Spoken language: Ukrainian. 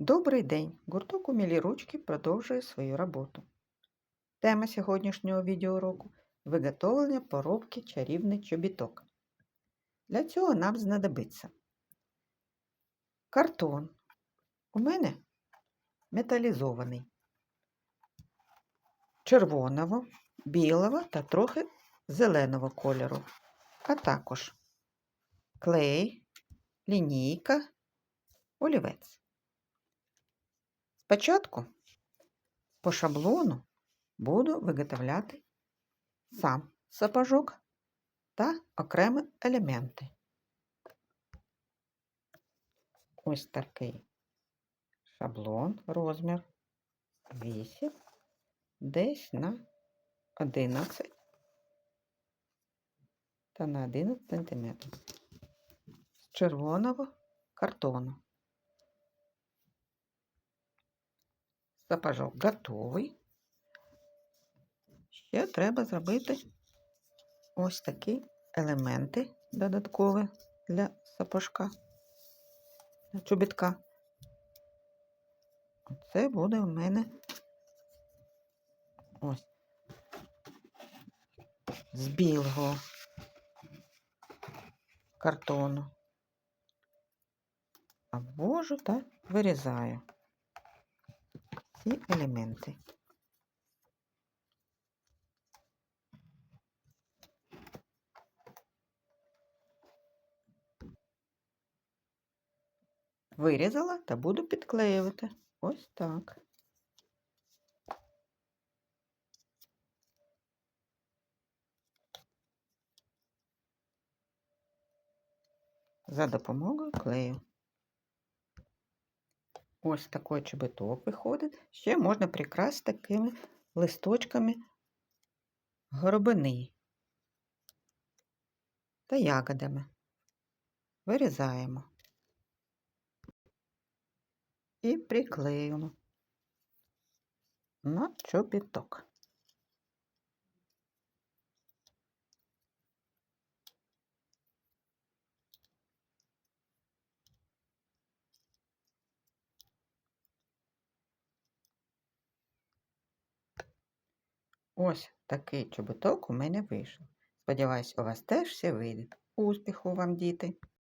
Добрий день! Гурток «Умілі ручки» продовжує свою роботу. Тема сьогоднішнього відеоуроку – виготовлення поробки чарівний чобіток. Для цього нам знадобиться картон. У мене металізований, червоного, білого та трохи зеленого кольору, а також клей, лінійка, олівець. Спочатку по шаблону буду виготовляти сам сапожок та окремі елементи. Ось такий шаблон, розмір 8, десь на 11 та на 11 см з червоного картону. Сапожок готовий. Ще треба зробити ось такі елементи додаткові для сапожка, для чобітка. Це буде в мене ось з білого картону. Обвожу та вирізаю ці елементи. Вирізала та буду підклеювати. Ось так. За допомогою клею. Ось такий чобіток виходить. Ще можна прикрасити такими листочками горобини та ягодами. Вирізаємо і приклеюємо на чобіток. Ось такий чоботок у мене вийшов. Сподіваюсь, у вас теж все вийде. Успіху вам, діти!